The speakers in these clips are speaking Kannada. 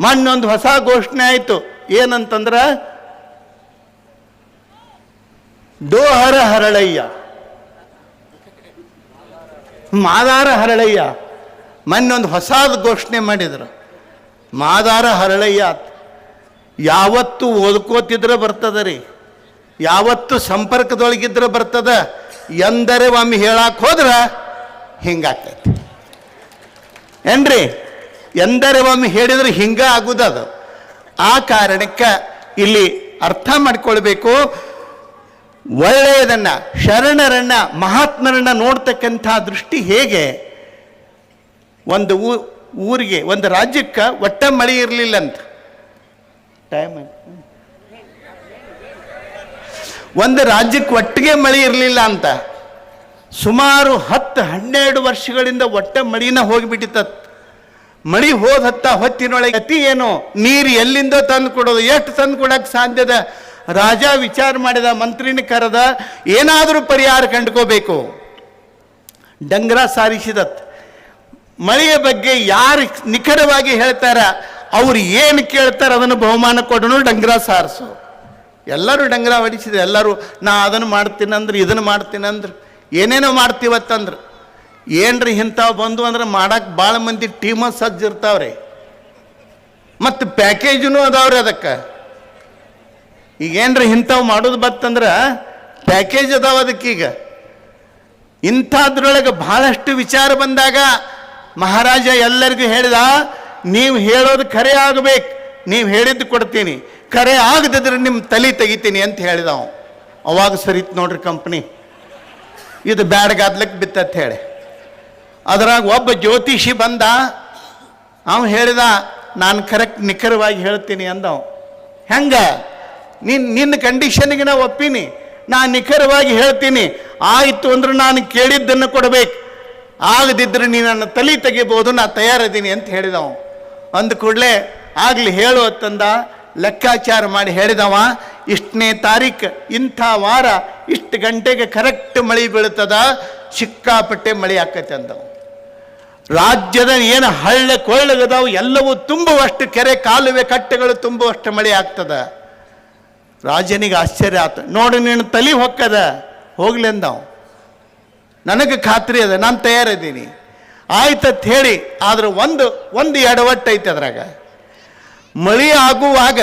ಮೊನ್ನೊಂದು ಹೊಸ ಘೋಷಣೆ ಆಯಿತು. ಏನಂತಂದ್ರೆ, ಡೋಹರ ಹರಳಯ್ಯ. ಮಾದಾರ ಹರಳಯ್ಯ. ಮೊನ್ನೊಂದು ಹೊಸದು ಘೋಷಣೆ ಮಾಡಿದ್ರು. ಮಾದಾರ ಹರಳಯ್ಯ. ಯಾವತ್ತು ಓದ್ಕೋತಿದ್ರೆ ಬರ್ತದ ರೀ? ಯಾವತ್ತು ಸಂಪರ್ಕದೊಳಗಿದ್ರೆ ಬರ್ತದ? ಎಂದರೆ ಒಮ್ಮೆ ಹೇಳಕ್ಕೆ ಹೋದ್ರೆ ಹಿಂಗಾಗ್ತೈತಿ. ಏನ್ರಿ? ಎಂದರೆ ಒಮ್ಮೆ ಹೇಳಿದ್ರೆ ಹಿಂಗ ಆಗುದದು ಆ ಕಾರಣಕ್ಕೆ ಇಲ್ಲಿ ಅರ್ಥ ಮಾಡ್ಕೊಳ್ಬೇಕು. ಒಳ್ಳೆಯದನ್ನ, ಶರಣರನ್ನ, ಮಹಾತ್ಮರನ್ನ ನೋಡ್ತಕ್ಕಂಥ ದೃಷ್ಟಿ ಹೇಗೆ? ಒಂದು ಊರಿಗೆ, ಒಂದು ರಾಜ್ಯಕ್ಕೆ ಒಟ್ಟ ಮಳೆ ಇರಲಿಲ್ಲ ಅಂತ. ಟೈಮ್ ಒಂದು ರಾಜ್ಯಕ್ಕೆ ಒಟ್ಟಿಗೆ ಮಳೆ ಇರಲಿಲ್ಲ ಅಂತ. ಸುಮಾರು ಹತ್ತು ಹನ್ನೆರಡು ವರ್ಷಗಳಿಂದ ಒಟ್ಟ ಮಳಿನ ಹೋಗಿಬಿಟ್ಟಿತ್ತ. ಮಳಿ ಹೋದ ಹತ್ತ ಹೊತ್ತಿನೊಳಗೆ ಅತಿ ಏನು? ನೀರು ಎಲ್ಲಿಂದ ತಂದು ಕೊಡೋದು? ಎಷ್ಟು ತಂದು ಕೊಡಕ್ಕೆ ಸಾಧ್ಯದ? ರಾಜ ವಿಚಾರ ಮಾಡಿದ, ಮಂತ್ರಿನ ಕರೆದ, ಏನಾದರೂ ಪರಿಹಾರ ಕಂಡ್ಕೋಬೇಕು. ಡಂಗ್ರ ಸಾರಿಸಿದತ್. ಮಳೆಯ ಬಗ್ಗೆ ಯಾರು ನಿಖರವಾಗಿ ಹೇಳ್ತಾರ? ಅವ್ರು ಏನು ಕೇಳ್ತಾರೆ ಅದನ್ನು ಬಹುಮಾನ ಕೊಡೋನು ಡಂಗ್ರ ಸಾರಿಸು. ಎಲ್ಲರೂ ಡಂಗ್ರ ಹೊಡಿಸಿದೆ ಎಲ್ಲರೂ, ನಾ ಅದನ್ನು ಮಾಡ್ತೀನಂದ್ರೆ, ಇದನ್ನು ಮಾಡ್ತೀನಂದ್ರೆ. ಏನೇನೋ ಮಾಡ್ತೀವತ್ತಂದ್ರೆ. ಏನ್ರಿ ಇಂಥವು ಬಂದು ಅಂದ್ರೆ ಮಾಡಕ್ಕೆ ಭಾಳ ಮಂದಿ ಟೀಮ ಸಜ್ಜಿರ್ತಾವ್ರಿ ಮತ್ತು ಪ್ಯಾಕೇಜೂ ಅದಾವ್ರಿ ಅದಕ್ಕೆ. ಈಗ ಏನ್ರಿ ಇಂಥವು ಮಾಡೋದು ಬತ್ತಂದ್ರೆ ಪ್ಯಾಕೇಜ್ ಅದಾವ ಅದಕ್ಕೀಗ ಇಂಥದ್ರೊಳಗೆ ಬಹಳಷ್ಟು ವಿಚಾರ ಬಂದಾಗ ಮಹಾರಾಜ ಎಲ್ಲರಿಗೂ ಹೇಳಿದ, ನೀವು ಹೇಳೋದು ಖರೆ ಆಗಬೇಕು, ನೀವು ಹೇಳಿದ್ದು ಕೊಡ್ತೀನಿ. ಖರೆ ಆಗದಿದ್ರೆ ನಿಮ್ಮ ತಲೆ ತೆಗಿತೀನಿ ಅಂತ ಹೇಳಿದ ಅವ. ಅವಾಗ ಸರಿತ್ ನೋಡ್ರಿ ಕಂಪ್ನಿ. ಇದು ಬ್ಯಾಡ್ಗಾದ್ಲಕ್ಕೆ ಬಿತ್ತತ್ ಹೇಳಿ. ಅದ್ರಾಗ ಒಬ್ಬ ಜ್ಯೋತಿಷಿ ಬಂದ ಅವ ಹೇಳಿದ, ನಾನು ಕರೆಕ್ಟ್ ನಿಖರವಾಗಿ ಹೇಳ್ತೀನಿ ಅಂದವ. ಹೆಂಗ? ನಿನ್ನ ನಿನ್ನ ಕಂಡೀಷನ್ಗೆ ನಾ ಒಪ್ಪಿನಿ. ನಾನು ನಿಖರವಾಗಿ ಹೇಳ್ತೀನಿ. ಆಯಿತು ಅಂದ್ರೆ ನಾನು ಕೇಳಿದ್ದನ್ನು ಕೊಡಬೇಕು. ಆಗದಿದ್ರೆ ನೀ ನನ್ನ ತಲೆ ತೆಗಿಬೋದು, ನಾ ತಯಾರಿದ್ದೀನಿ ಅಂತ ಹೇಳಿದವ. ಅಂದ ಕೂಡಲೇ, ಆಗಲಿ ಹೇಳು ಅಂತಂದ, ಲೆಕ್ಕಾಚಾರ ಮಾಡಿ ಹೇಳಿದವ. ಇಷ್ಟನೇ ತಾರೀಕು ಇಂಥ ವಾರ ಇಷ್ಟು ಗಂಟೆಗೆ ಕರೆಕ್ಟ್ ಮಳೆ ಬೀಳ್ತದ? ಸಿಕ್ಕಾಪಟ್ಟೆ ಮಳೆ ಆಕೈತೆ ಅಂದವ. ರಾಜ್ಯದ ಏನು ಹಳ್ಳ ಕೊಳ್ಳಗದವು ಎಲ್ಲವೂ ತುಂಬುವಷ್ಟು ಕೆರೆ ಕಾಲುವೆ ಕಟ್ಟೆಗಳು ತುಂಬುವಷ್ಟು ಮಳೆ ಆಗ್ತದ. ರಾಜನಿಗೆ ಆಶ್ಚರ್ಯ ಆತ, ನೋಡು ನೀನು ತಲೆ ಹೊಕ್ಕದ, ಹೋಗ್ಲಿ ಅಂದವ. ನನಗೆ ಖಾತ್ರಿ ಅದ, ನಾನು ತಯಾರಿದ್ದೀನಿ. ಆಯ್ತತ್ ಹೇಳಿ, ಆದ್ರೆ ಒಂದು ಒಂದು ಎಡವಟ್ಟು ಐತೆ ಅದ್ರಾಗ. ಮಳೆ ಆಗುವಾಗ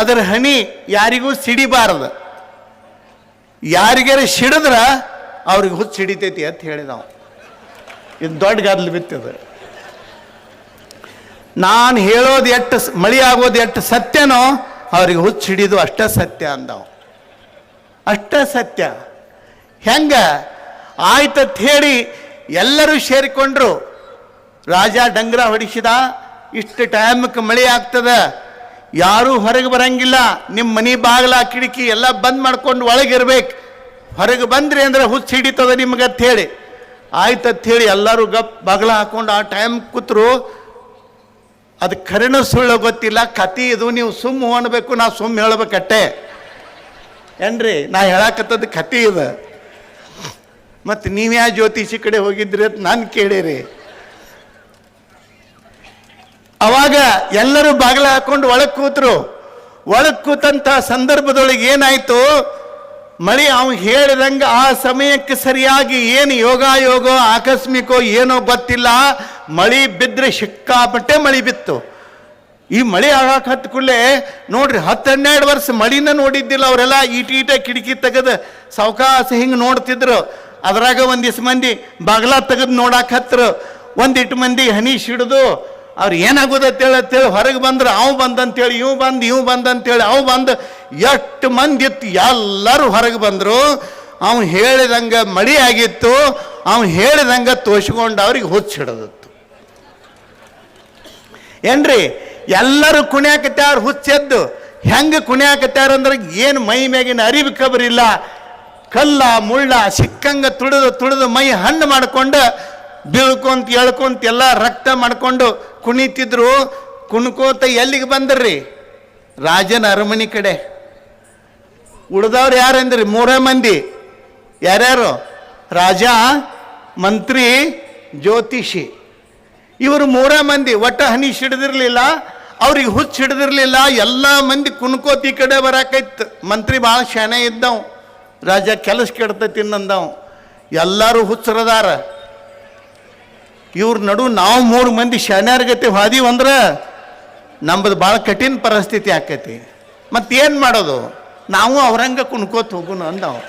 ಅದರ ಹನಿ ಯಾರಿಗೂ ಸಿಡಿಬಾರದು. ಯಾರಿಗಾರ ಸಿಡಿದ್ರ ಅವ್ರಿಗೆ ಹುಚ್ಚು ಸಿಡಿತೈತಿ ಅಂತ ಹೇಳಿದವ. ಇದು ದೊಡ್ಡ ಗದ್ಲು ಬಿತ್ತದ ನಾನು ಹೇಳೋದು ಎಷ್ಟು ಮಳಿ ಆಗೋದು ಎಷ್ಟು ಸತ್ಯನೋ ಅವ್ರಿಗೆ ಹುಚ್ಚು ಹಿಡಿದು ಅಷ್ಟ ಸತ್ಯ ಅಂದವು. ಅಷ್ಟ ಸತ್ಯ. ಹೆಂಗ? ಆಯ್ತತ್ ಹೇಳಿ ಎಲ್ಲರೂ ಸೇರಿಕೊಂಡ್ರು. ರಾಜ ಡಂಗ್ರ ಹೊಡಿಸಿದ. ಇಷ್ಟು ಟೈಮಕ್ಕೆ ಮಳೆ ಆಗ್ತದ. ಯಾರೂ ಹೊರಗೆ ಬರಂಗಿಲ್ಲ. ನಿಮ್ಮ ಮನೆ ಬಾಗಿಲ, ಕಿಟಕಿ ಎಲ್ಲ ಬಂದ್ ಮಾಡ್ಕೊಂಡು ಒಳಗಿರ್ಬೇಕು. ಹೊರಗೆ ಬಂದ್ರಿ ಅಂದ್ರೆ ಹುಚ್ಚು ಹಿಡಿತದ ನಿಮ್ಗೆ ಅಂತ ಹೇಳಿ ಆಯ್ತತ್ ಹೇಳಿ ಎಲ್ಲರೂ ಗಪ್ ಬಗಲ ಹಾಕೊಂಡು ಆ ಟೈಮ್ ಕೂತ್ರು, ಅದು ಕರಿಣ ಸುಳ್ಳು ಗೊತ್ತಿಲ್ಲ ಕತಿ ಇದು, ನೀವು ಸುಮ್ಮ ಅನ್ಬೇಕು, ನಾ ಸುಮ್ಮ ಹೇಳ್ಬೇಕಟ್ಟೆ. ಏನ್ರಿ, ನಾ ಹೇಳಕತ್ತದ ಕತಿ ಇದು. ಮತ್ತು ನೀವ್ಯಾ ಜ್ಯೋತಿಷಿ ಕಡೆ ಹೋಗಿದ್ರಿ ಅಂತ ನಾನು ಕೇಳಿರಿ. ಅವಾಗ ಎಲ್ಲರೂ ಬಾಗಿಲ ಹಾಕೊಂಡು ಒಳಗೆ ಕೂತ್ರು. ಒಳಗೆ ಕೂತಂಥ ಸಂದರ್ಭದೊಳಗೆ ಏನಾಯ್ತು ಮಳಿ ಅವನು ಹೇಳಿದಂಗೆ ಆ ಸಮಯಕ್ಕೆ ಸರಿಯಾಗಿ ಏನು ಯೋಗ ಯೋಗೋ ಆಕಸ್ಮಿಕೋ ಏನೋ ಗೊತ್ತಿಲ್ಲ. ಮಳಿ ಬಿದ್ದರೆ ಸಿಕ್ಕಾಪಟ್ಟೆ ಮಳಿ ಬಿತ್ತು. ಈ ಮಳೆ ಆಗಾಕ ಹತ್ತು ಕೂಡಲೇ ನೋಡ್ರಿ ಹತ್ತು ಹನ್ನೆರಡು ವರ್ಷ ಮಳಿನ ನೋಡಿದ್ದಿಲ್ಲ ಅವರೆಲ್ಲ. ಈಟ ಕಿಟಕಿ ತೆಗೆದು ಸಾವಕಾಶ ಹಿಂಗೆ ನೋಡ್ತಿದ್ರು. ಅದ್ರಾಗ ಒಂದಿಷ್ಟು ಮಂದಿ ಬಾಗ್ಲ ತೆಗೆದು ನೋಡಾಕ ಹತ್ರ. ಒಂದಿಟ್ಟು ಮಂದಿ ಹನಿ ಸಿಡಿದು ಅವ್ರು ಏನಾಗೋದತ್ತೇಳಿ ಅಂತೇಳಿ ಹೊರಗೆ ಬಂದ್ರೆ ಅವು ಬಂದಂತೇಳಿ, ಇವು ಬಂದು, ಇವು ಬಂದಂತೇಳಿ, ಅವು ಬಂದು. ಎಷ್ಟು ಮಂದಿ ಇತ್ತು, ಎಲ್ಲರೂ ಹೊರಗೆ ಬಂದರು. ಅವ್ನು ಹೇಳಿದಂಗೆ ಮಳಿ ಆಗಿತ್ತು. ಅವ್ನು ಹೇಳಿದಂಗೆ ತೋರಿಸ್ಕೊಂಡು ಅವ್ರಿಗೆ ಹುಚ್ಚು ಹಿಡಿದಿತ್ತು. ಏನ್ರಿ? ಎಲ್ಲರೂ ಕುಣ್ಯಾಕತ್ಯಾರ ಹುಚ್ಚೆದ್ದು ಹೆಂಗೆ ಕುಣ್ಯಾಕತ್ಯಾರ ಅಂದ್ರೆ ಏನು ಮೈ ಮ್ಯಾಗಿನ ಅರಿವು ಕಬರಿಲ್ಲ. ಕಲ್ಲ, ಮುಳ್ಳ, ಸಿಕ್ಕಂಗ ತುಳಿದು ತುಳಿದು ಮೈ ಹಣ್ಣು ಮಾಡ್ಕೊಂಡು ಬೀಳ್ಕೊಂತ ಎಳ್ಕೊಂತ ಎಲ್ಲ ರಕ್ತ ಮಾಡಿಕೊಂಡು ಕುಣಿತಿದ್ರು, ಕುಣ್ಕೋತ ಎಲ್ಲಿಗೆ ಬಂದ್ರಿ? ರಾಜನ ಅರಮನೆ ಕಡೆ. ಉಳ್ದವ್ರು ಯಾರಂದ್ರಿ? ಮೂರೇ ಮಂದಿ. ಯಾರ್ಯಾರು? ರಾಜ, ಮಂತ್ರಿ, ಜ್ಯೋತಿಷಿ. ಇವರು ಮೂರೇ ಮಂದಿ. ಒಟ್ಟ ಹನಿ ಹಿಡಿದಿರಲಿಲ್ಲ, ಅವ್ರಿಗೆ ಹುಚ್ಚು ಹಿಡಿದಿರಲಿಲ್ಲ, ಎಲ್ಲ ಮಂದಿ ಕುಣ್ಕೋತಿ ಕಡೆ ಬರಾಕೈತ್. ಮಂತ್ರಿ ಭಾಳ ಶಾನೆ ಇದ್ದವು. ರಾಜ ಕೆಲಸ ಕೆಡ್ತೈತಿ ನಂದವು. ಎಲ್ಲರೂ ಹುಚ್ಚರದಾರ. ಇವ್ರ ನಡು ನಾವು ಮೂರು ಮಂದಿ ಶಾನ್ಯಾರ ಗತಿ ಹಾದಿವ್ ಅಂದ್ರೆ ನಮ್ಮದು ಭಾಳ ಕಠಿಣ ಪರಿಸ್ಥಿತಿ ಆಕೈತಿ. ಮತ್ತೇನು ಮಾಡೋದು? ನಾವು ಅವ್ರಂಗೆ ಕುಣ್ಕೋತ ಹೋಗೋಣ ಅಂದವು.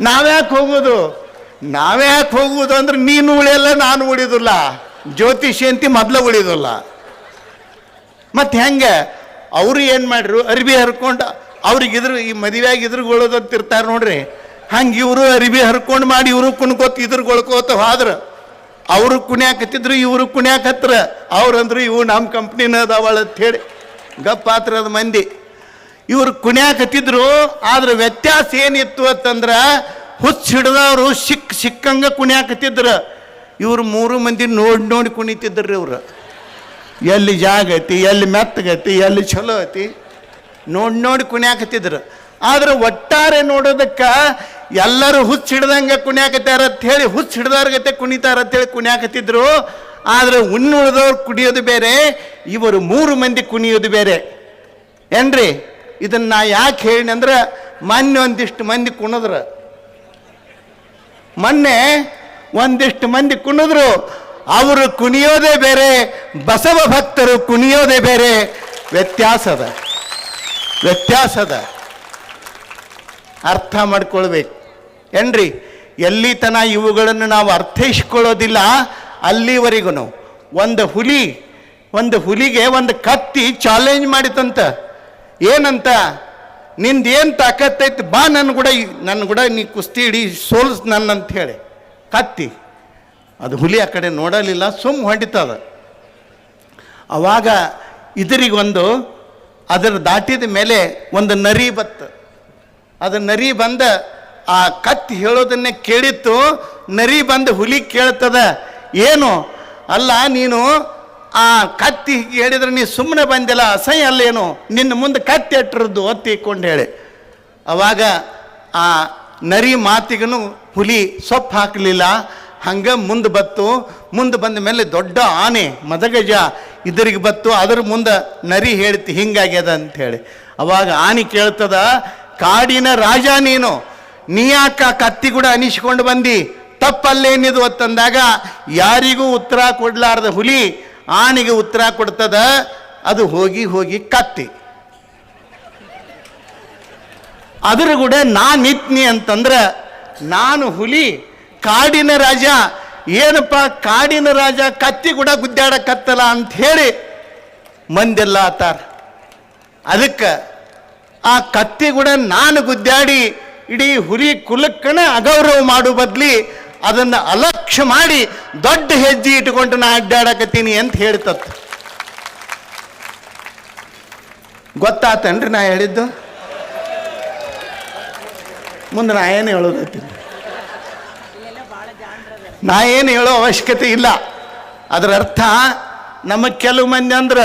ನಾವ್ಯಾಕೆ ಹೋಗೋದು? ನಾವ್ಯಾಕೆ ಹೋಗುವುದು ಅಂದ್ರೆ ನೀನು ಉಳಿಯಲ್ಲ, ನಾನು ಉಳಿದಿಲ್ಲ. ಜ್ಯೋತಿಷಿ ಅಂತಿ ಮೊದ್ಲು ಉಳಿದಿಲ್ಲ. ಮತ್ತೆ ಹೆಂಗೆ? ಅವರು ಏನು ಮಾಡ್ರು? ಅರ್ಬಿ ಹರ್ಕೊಂಡು ಅವ್ರಿಗೆ ಇದ್ರು ಈ ಮದುವೆಯಾಗಿ ಇರ್ತಾರೆ ನೋಡ್ರಿ. ಹಂಗೆ ಇವರು ಅರಿವಿ ಹರ್ಕೊಂಡು ಮಾಡಿ ಇವರು ಕುಣ್ಕೋತ ಇದ್ರುಗೊಳ್ಕೋತ ಹೋದ್ರ ಅವರು ಕುಣ್ಯಾಕತ್ತಿದ್ರು ಇವರು ಕುಣ್ಯಾಕತ್ರ ಅವ್ರಂದ್ರು ಇವು ನಮ್ಮ ಕಂಪ್ನಿನ ಅದಾವಳ ಅಂತ ಹೇಳಿ. ಗಪ್ಪಾತ್ರದ ಮಂದಿ. ಇವರು ಕುಣ್ಯಾಕತ್ತಿದ್ರು, ಆದ್ರೆ ವ್ಯತ್ಯಾಸ ಏನಿತ್ತು ಅಂತಂದ್ರ ಹುಚ್ಚ ಹಿಡ್ದವ್ರು ಸಿಕ್ ಸಿಕ್ಕಂಗ ಕುಣ್ಯಾಕತ್ತಿದ್ರು. ಇವರು ಮೂರು ಮಂದಿ ನೋಡಿ ನೋಡಿ ಕುಣಿತಿದ್ರಿ ಇವರು. ಎಲ್ಲಿ ಜಾಗ ಐತಿ ಎಲ್ಲಿ ಮೆತ್ತಗತಿ, ಎಲ್ಲಿ ಚಲೋ ಐತಿ ನೋಡಿ ನೋಡಿ ಕುಣ್ಯಾಕತ್ತಿದ್ರು. ಆದ್ರೆ ಒಟ್ಟಾರೆ ನೋಡೋದಕ್ಕೆ ಎಲ್ಲರೂ ಹುಚ್ಚ ಹಿಡ್ದಂಗೆ ಕುಣಿಯಾಕತ್ಯಾರ ಅಂತ ಹೇಳಿ ಹುಚ್ಚ ಅಂತ ಹೇಳಿ ಕುಣಿಯಾಕತ್ತಿದ್ರು. ಆದ್ರೆ ಉಣ್ಣುಳಿದವ್ರು ಕುಡಿಯೋದು ಬೇರೆ, ಇವರು ಮೂರು ಮಂದಿ ಕುಣಿಯೋದು ಬೇರೆ. ಏನ್ರಿ? ಇದನ್ನ ನಾ ಯಾಕೆ ಹೇಳಿನಿ ಅಂದ್ರೆ ಮೊನ್ನೆ ಒಂದಿಷ್ಟು ಮಂದಿ ಕುಣಿದ್ರು. ಮೊನ್ನೆ ಒಂದಿಷ್ಟು ಮಂದಿ ಕುಣಿದ್ರು. ಅವರು ಕುಣಿಯೋದೇ ಬೇರೆ, ಬಸವ ಭಕ್ತರು ಕುಣಿಯೋದೇ ಬೇರೆ. ವ್ಯತ್ಯಾಸದ ವ್ಯತ್ಯಾಸದ ಅರ್ಥ ಮಾಡ್ಕೊಳ್ಬೇಕು. ಏನ್ರಿ? ಎಲ್ಲಿ ತನ ಇವುಗಳನ್ನು ನಾವು ಅರ್ಥೈಸ್ಕೊಳ್ಳೋದಿಲ್ಲ, ಅಲ್ಲಿವರೆಗೂ ಒಂದು ಹುಲಿ, ಒಂದು ಹುಲಿಗೆ ಒಂದು ಕತ್ತಿ ಚಾಲೆಂಜ್ ಮಾಡಿತಂತ. ಏನಂತ? ನಿಂದು ಏನು ತಾಕತ್ತೈತಿ? ಬಾ ನನ್ನ ಕೂಡ ನನ್ನ ಕೂಡ ನೀ ಕುಸ್ತಿ ಹಿಡಿ ಸೋಲ್ಸ್ ನನ್ನ ಅಂತ ಹೇಳಿ ಕತ್ತಿ. ಅದು ಹುಲಿ ಆ ಕಡೆ ನೋಡಲಿಲ್ಲ ಸುಮ್ಮ ಹೊಂಡಿತದ. ಅವಾಗ ಇದರಿಗೊಂದು, ಅದರ ದಾಟಿದ ಮೇಲೆ ಒಂದು ನರಿ ಬತ್ತು. ಅದು ನರಿ ಬಂದ ಆ ಕತ್ತಿ ಹೇಳೋದನ್ನೇ ಕೇಳಿತ್ತು, ನರಿ ಬಂದು ಹುಲಿ ಕೇಳ್ತದ, ಏನು? ಅಲ್ಲ, ನೀನು ಆ ಕತ್ತಿ ಹೇಳಿದ್ರೆ ನೀ ಸುಮ್ಮನೆ ಬಂದಿಲ್ಲ, ಅಸಹ್ಯ ಅಲ್ಲೇನು ನಿನ್ನ ಮುಂದೆ ಕತ್ತಿ ಇಟ್ಟ್ರದ್ದು ಒತ್ತಿ ಇಕ್ಕೊಂಡು ಹೇಳಿ. ಅವಾಗ ಆ ನರಿ ಮಾತಿಗೂ ಹುಲಿ ಸೊಪ್ಪು ಹಾಕಲಿಲ್ಲ, ಹಂಗೆ ಮುಂದೆ ಬತ್ತು, ಮುಂದೆ ಬಂದ ಮೇಲೆ ದೊಡ್ಡ ಆನೆ, ಮದಗಜ ಇದರಿಗೆ ಬತ್ತು, ಅದ್ರ ಮುಂದೆ ನರಿ ಹೇಳ್ತಿ, ಹಿಂಗಾಗ್ಯದ ಅಂತ ಹೇಳಿ. ಅವಾಗ ಆನೆ ಕೇಳ್ತದ ಕಾಡಿನ ರಾಜ ನೀನು. ನೀ ಯಾಕ ಕತ್ತಿ ಕೂಡ ಅನಿಸಿಕೊಂಡು ಬಂದಿ? ತಪ್ಪಲ್ಲೇನಿದು ಅಂತಂದಾಗ ಯಾರಿಗೂ ಉತ್ತರ ಕೊಡಲಾರ್ದ ಹುಲಿ ಆನಿಗೆ ಉತ್ತರ ಕೊಡ್ತದ? ಅದು ಹೋಗಿ ಹೋಗಿ ಕತ್ತಿ. ಅದರ ಕೂಡ ಇತ್ನಿ ಅಂತಂದ್ರ ನಾನು ಹುಲಿ, ಕಾಡಿನ ರಾಜ, ಏನಪ್ಪ ಕಾಡಿನ ರಾಜ ಕತ್ತಿ ಕೂಡ ಗುದ್ದಾಡಕತ್ತಲ್ಲ ಅಂತ ಹೇಳಿ ಮಂದೆಲ್ಲ ಆತಾರ. ಅದಕ್ಕೆ ಆ ಕತ್ತಿ ಕೂಡ ನಾನು ಗುದ್ದಾಡಿ, ಇಡೀ ಹುಲಿ ಕುಲಕ್ಕನ ಅಗೌರವ ಮಾಡು ಬದ್ಲಿ ಅದನ್ನು ಅಲಕ್ಷ್ಯ ಮಾಡಿ ದೊಡ್ಡ ಹೆಜ್ಜೆ ಇಟ್ಕೊಂಡು ನಾ ಅಡ್ಡಾಡಕತ್ತೀನಿ ಅಂತ ಹೇಳ್ತತ್. ಗೊತ್ತಾತನ್ರಿ ನಾ ಹೇಳಿದ್ದು? ಮುಂದೆ ನಾ ಏನು ಹೇಳೋದೈತಿ ನಾ ಏನು ಹೇಳೋ ಅವಶ್ಯಕತೆ ಇಲ್ಲ. ಅದರ ಅರ್ಥ ನಮಗೆ ಕೆಲವು ಮಂದಿ ಅಂದ್ರೆ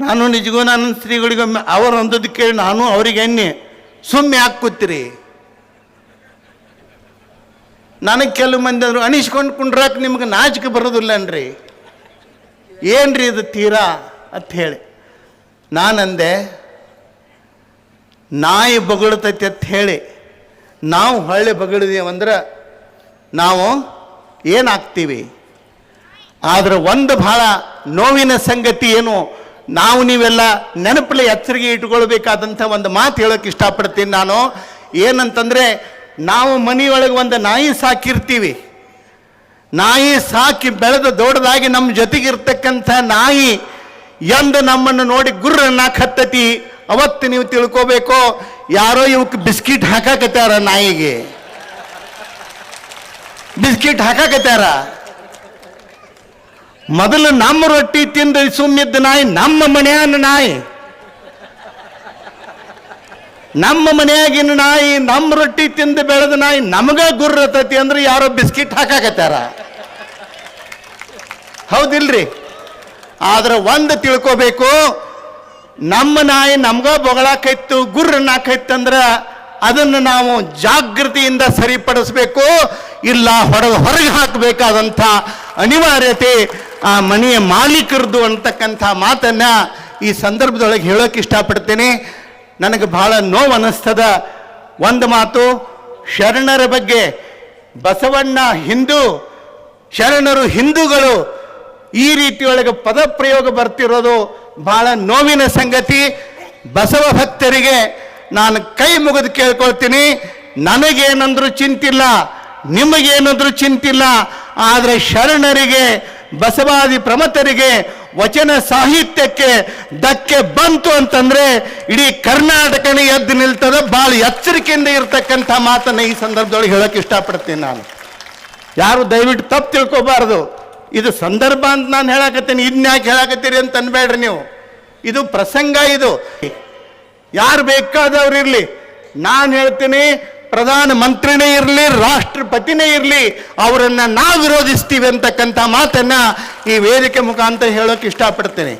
ನಾನು ನಿಜಗೂ ನನ್ನ ಸ್ತ್ರೀಗಳಿಗೊಮ್ಮೆ ಅವರು ಅಂದದ್ದು ಕೇಳಿ ನಾನು ಅವ್ರಿಗೆ ಎಣ್ಣೆ ಸುಮ್ಮನೆ ಯಾಕೆ ಕೂತಿರಿ? ನನಗೆ ಕೆಲವು ಮಂದಿ ಅಂದರು, ಅನಿಸ್ಕೊಂಡು ಕುಂಡ್ರಾಕ್ ನಿಮ್ಗೆ ನಾಚಿಕೆ ಬರೋದಿಲ್ಲನ್ರಿ ಏನ್ರಿ? ಇದು ತೀರಾ ಅಂತ ಹೇಳಿ. ನಾನಂದೆ, ನಾಯಿ ಬಗಳತೈತಿ ಅಂತ ಹೇಳಿ, ನಾವು ಹೊಳ್ಳೆ ಬಗಳಿದೇವಂದ್ರೆ ನಾವು ಏನಾಗ್ತೀವಿ? ಆದ್ರೆ ಒಂದು ಬಹಳ ನೋವಿನ ಸಂಗತಿ ಏನು? ನಾವು ನೀವೆಲ್ಲ ನೆನಪಲ್ಲಿ ಎಚ್ಚರಿಕೆ ಇಟ್ಕೊಳ್ಬೇಕಾದಂಥ ಒಂದು ಮಾತು ಹೇಳೋಕೆ ಇಷ್ಟಪಡ್ತೀನಿ ನಾನು. ಏನಂತಂದರೆ, ನಾವು ಮನೆಯೊಳಗೆ ಒಂದು ನಾಯಿ ಸಾಕಿರ್ತೀವಿ. ನಾಯಿ ಸಾಕಿ ಬೆಳೆದು ದೊಡ್ಡದಾಗಿ ನಮ್ಮ ಜೊತೆಗಿರ್ತಕ್ಕಂಥ ನಾಯಿ ಎಂದು ನಮ್ಮನ್ನು ನೋಡಿ ಗುರ್ರನ್ನ ಕತ್ತತಿ ಅವತ್ತು ನೀವು ತಿಳ್ಕೋಬೇಕು, ಯಾರೋ ಇವಕ್ಕೆ ಬಿಸ್ಕಿಟ್ ಹಾಕಾಕತ್ಯಾರ ನಾಯಿಗೆ. ಬಿಸ್ಕಿಟ್ ಹಾಕಾಕತ್ಯಾರ ಮೊದಲು ನಮ್ಮ ರೊಟ್ಟಿ ತಿಂದು ಸುಮ್ಮಿದ್ದ ನಾಯಿ, ನಮ್ಮ ಮನೆಯನ್ನ ನಾಯಿ. ನಮ್ಮ ಮನೆಯಾಗಿನ ನಾಯಿ, ನಮ್ಮ ರೊಟ್ಟಿ ತಿಂದು ಬೆಳೆದ ನಾಯಿ, ನಮಗ ಗುರ್ರತತಿ ಅಂದ್ರೆ ಯಾರೋ ಬಿಸ್ಕಿಟ್ ಹಾಕಾಕತ್ತಾರ. ಹೌದಿಲ್ರಿ? ಆದ್ರೆ ಒಂದು ತಿಳ್ಕೋಬೇಕು, ನಮ್ಮ ನಾಯಿ ನಮ್ಗ ಬೊಗಳಾಕೈತು ಗುರ್ರನ್ನಾಕೈತಂದ್ರ ಅದನ್ನು ನಾವು ಜಾಗೃತಿಯಿಂದ ಸರಿಪಡಿಸ್ಬೇಕು, ಇಲ್ಲ ಹೊರಗೆ ಹೊರಗೆ ಹಾಕಬೇಕಾದಂಥ ಅನಿವಾರ್ಯತೆ ಆ ಮನೆಯ ಮಾಲೀಕರದು ಅಂತಕ್ಕಂಥ ಮಾತನ್ನ ಈ ಸಂದರ್ಭದೊಳಗೆ ಹೇಳೋಕೆ ಇಷ್ಟಪಡ್ತೇನೆ. ನನಗೆ ಬಹಳ ನೋವು ಅನ್ನಿಸ್ತದ ಒಂದು ಮಾತು, ಶರಣರ ಬಗ್ಗೆ ಬಸವಣ್ಣ ಹಿಂದೂ, ಶರಣರು ಹಿಂದೂಗಳು ಈ ರೀತಿಯೊಳಗೆ ಪದಪ್ರಯೋಗ ಬರ್ತಿರೋದು ಬಹಳ ನೋವಿನ ಸಂಗತಿ. ಬಸವ ಭಕ್ತರಿಗೆ ನಾನು ಕೈ ಮುಗಿದು ಕೇಳ್ಕೊಳ್ತೀನಿ. ನನಗೇನಂದ್ರೂ ಚಿಂತಿಲ್ಲ, ನಿಮಗೇನಂದ್ರೂ ಚಿಂತಿಲ್ಲ, ಆದರೆ ಶರಣರಿಗೆ ಬಸವಾದಿ ಪ್ರಮತರಿಗೆ ವಚನ ಸಾಹಿತ್ಯಕ್ಕೆ ಧಕ್ಕೆ ಬಂತು ಅಂತಂದ್ರೆ ಇಡೀ ಕರ್ನಾಟಕನೇ ಎದ್ದು ನಿಲ್ತದೆ, ಭಾಳ ಎಚ್ಚರಿಕೆಯಿಂದ ಇರತಕ್ಕಂಥ ಮಾತನ್ನ ಈ ಸಂದರ್ಭದೊಳಗೆ ಹೇಳೋಕೆ ಇಷ್ಟಪಡ್ತೀನಿ ನಾನು. ಯಾರು ದಯವಿಟ್ಟು ತಪ್ಪು ತಿಳ್ಕೊಬಾರ್ದು. ಇದು ಸಂದರ್ಭ ಅಂತ ನಾನು ಹೇಳಕತ್ತೀನಿ ಇನ್ಯಾಕೆ ಹೇಳಕತ್ತೀರಿ ಅಂತ ಅನ್ಬೇಡ್ರಿ ನೀವು. ಇದು ಪ್ರಸಂಗ ಇದು. ಯಾರು ಬೇಕಾದವ್ರು ಇರಲಿ. ನಾನು ಹೇಳ್ತೀನಿ ಪ್ರಧಾನ ಮಂತ್ರಿನೇ ಇರಲಿ, ರಾಷ್ಟ್ರಪತಿನೇ ಇರಲಿ, ಅವರನ್ನ ನಾವು ವಿರೋಧಿಸ್ತೀವಿ ಅಂತಕ್ಕಂಥ ಮಾತನ್ನ ಈ ವೇದಿಕೆ ಮುಖಾಂತರ ಹೇಳೋಕೆ ಇಷ್ಟಪಡ್ತೀನಿ.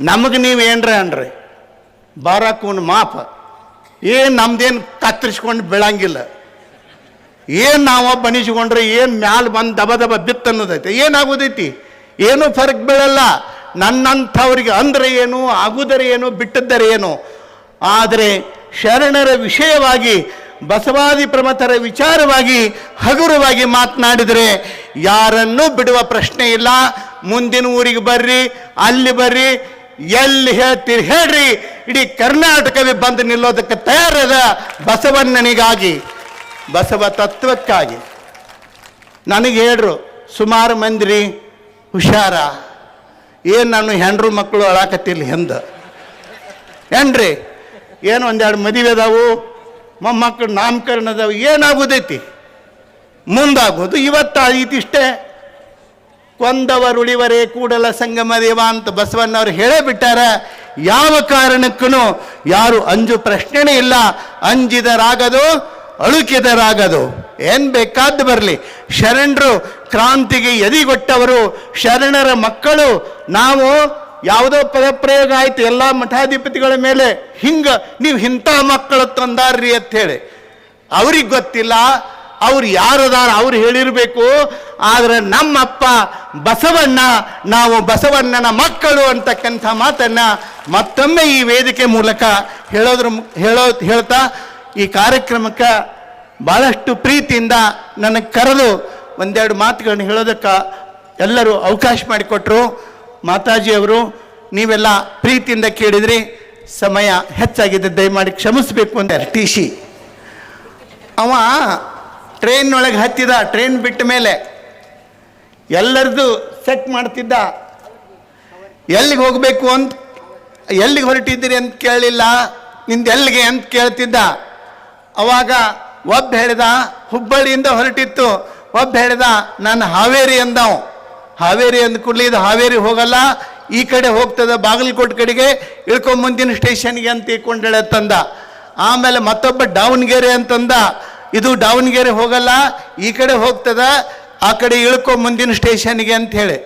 ನಮಗೆ ನೀವು ಏನ್ರ ಅನ್ರಿ? ಬಾರಾಕೂನ್ ಮಾಪ. ಏನು ನಮ್ದೇನು ಕತ್ತರಿಸ್ಕೊಂಡು ಬೆಳಂಗಿಲ್ಲ. ಏನು ನಾವು ಬನಿಸಿಕೊಂಡ್ರೆ ಏನು ಮ್ಯಾಲ ಬಂದು ದಬ ದಬ ಬಿತ್ತು ಅನ್ನೋದೈತೆ. ಏನಾಗೋದೈತಿ? ಏನೂ ಫರಕ್ ಬೀಳಲ್ಲ. ನನ್ನಂಥವ್ರಿಗೆ ಅಂದ್ರೆ ಏನು, ಆಗುದರೆ ಏನು, ಬಿಟ್ಟದ್ದರೆ ಏನು. ಆದರೆ ಶರಣರ ವಿಷಯವಾಗಿ ಬಸವಾದಿ ಪ್ರಮಥರ ವಿಚಾರವಾಗಿ, ಹಗುರವಾಗಿ ಮಾತನಾಡಿದರೆ, ಯಾರನ್ನೂ ಬಿಡುವ ಪ್ರಶ್ನೆ ಇಲ್ಲ. ಮುಂದಿನ ಊರಿಗೆ ಬರ್ರಿ, ಅಲ್ಲಿ ಬರ್ರಿ, ಎಲ್ಲಿ ಹೇಳ್ತೀರಿ ಹೇಳ್ರಿ. ಇಡೀ ಕರ್ನಾಟಕವೇ ಬಂದು ನಿಲ್ಲೋದಕ್ಕೆ ತಯಾರದ ಬಸವಣ್ಣನಿಗಾಗಿ, ಬಸವ ತತ್ವಕ್ಕಾಗಿ. ನನಗೆ ಹೇಳ್ರು, ಸುಮಾರು ಮಂದಿರಿ ಹುಷಾರ. ಏನು ನಾನು ಹೆಂಡ್ರು ಮಕ್ಕಳು ಅಳಾಕತ್ತಿಲ್ಲ ಹಿಂದ. ಏನ್ರಿ? ಏನು ಒಂದೆರಡು ಮದುವೆ ಅದಾವು? ಮೊಮ್ಮಕ್ಕಳು ನಾಮಕರಣ ಏನಾಗುದೈತಿ? ಏನಾಗೋದೈತಿ ಮುಂದಾಗೋದು ಇವತ್ತು ಇದಿಷ್ಟೇ ಕೊಂದವರುಳಿವರೇ ಕೂಡಲ ಸಂಗಮ ದೇವ ಅಂತ ಬಸವಣ್ಣವ್ರು ಹೇಳೇ ಬಿಟ್ಟಾರ. ಯಾವ ಕಾರಣಕ್ಕೂ ಯಾರು ಅಂಜು ಪ್ರಶ್ನೆನೇ ಇಲ್ಲ. ಅಂಜಿದರಾಗದು ಅಳುಕಿದರಾಗದು ಏನ್ ಬೇಕಾದ್ದು ಬರಲಿ. ಶರಣರು ಕ್ರಾಂತಿಗೆ ಎದಿಗೊಟ್ಟವರು. ಶರಣರ ಮಕ್ಕಳು ನಾವು ಯಾವುದೋ ಪದಪ್ರಯೋಗ ಆಯ್ತು, ಎಲ್ಲ ಮಠಾಧಿಪತಿಗಳ ಮೇಲೆ ಹಿಂಗ, ನೀವು ಇಂಥ ಮಕ್ಕಳು ತಂದಾರ್ರಿ ಅಂತ ಹೇಳಿ. ಅವ್ರಿಗೆ ಗೊತ್ತಿಲ್ಲ, ಅವ್ರು ಯಾರದಾರ ಅವ್ರು ಹೇಳಿರಬೇಕು, ಆದ್ರೆ ನಮ್ಮಪ್ಪ ಬಸವಣ್ಣ, ನಾವು ಬಸವಣ್ಣನ ಮಕ್ಕಳು ಅಂತಕ್ಕಂಥ ಮಾತನ್ನ ಮತ್ತೊಮ್ಮೆ ಈ ವೇದಿಕೆ ಮೂಲಕ ಹೇಳೋದ್ರ, ಹೇಳೋ, ಹೇಳ್ತಾ, ಈ ಕಾರ್ಯಕ್ರಮಕ್ಕೆ ಭಾಳಷ್ಟು ಪ್ರೀತಿಯಿಂದ ನನಗೆ ಕರೆದು ಒಂದೆರಡು ಮಾತುಗಳನ್ನ ಹೇಳೋದಕ್ಕೆ ಎಲ್ಲರೂ ಅವಕಾಶ ಮಾಡಿಕೊಟ್ರು. ಮಾತಾಜಿಯವರು ನೀವೆಲ್ಲ ಪ್ರೀತಿಯಿಂದ ಕೇಳಿದ್ರಿ ಸಮಯ ಹೆಚ್ಚಾಗಿದೆ ದಯಮಾಡಿ ಕ್ಷಮಿಸಬೇಕು ಅಂತ. ಟಿ ಸಿ ಅವ ಟ್ರೈನ್ ಒಳಗೆ ಹತ್ತಿದ ಟ್ರೈನ್ ಬಿಟ್ಟ ಮೇಲೆ ಎಲ್ಲರದ್ದು ಸೆಟ್ ಮಾಡ್ತಿದ್ದ. ಎಲ್ಲಿಗೆ ಹೋಗಬೇಕು ಅಂತ ಎಲ್ಲಿಗೆ ಹೊರಟಿದ್ದೀರಿ ಅಂತ ಕೇಳಲಿಲ್ಲ ನಿಂದು ಎಲ್ಲಿಗೆ ಅಂತ ಕೇಳ್ತಿದ್ದ. ಅವಾಗ ಒಬ್ಬ ಹೇಳಿದ ಹುಬ್ಬಳ್ಳಿಯಿಂದ ಹೊರಟಿತ್ತು ಒಬ್ಬ ಹೇಳಿದ ನಾನು ಹಾವೇರಿ ಅಂದವು. ಹಾವೇರಿ ಅಂದ ಕೂಡಲೇ ಇದು ಹಾವೇರಿ ಹೋಗಲ್ಲ, ಈ ಕಡೆ ಹೋಗ್ತದೆ ಬಾಗಲಕೋಟೆ ಕಡೆಗೆ ಇಳ್ಕೊಂಡ್ ಮುಂದಿನ ಸ್ಟೇಷನ್ಗೆ ಅಂತ ಇಕ್ಕೊಂಡೇಳೆ ತಂದ. ಆಮೇಲೆ ಮತ್ತೊಬ್ಬ ದಾವಣಗೆರೆ ಅಂತಂದ ಇದು ದಾವಣಗೆರೆ ಹೋಗಲ್ಲ, ಈ ಕಡೆ ಹೋಗ್ತದ, ಆ ಕಡೆ ಇಳ್ಕೊ ಮುಂದಿನ ಸ್ಟೇಷನ್ಗೆ ಅಂತ ಹೇಳಿ.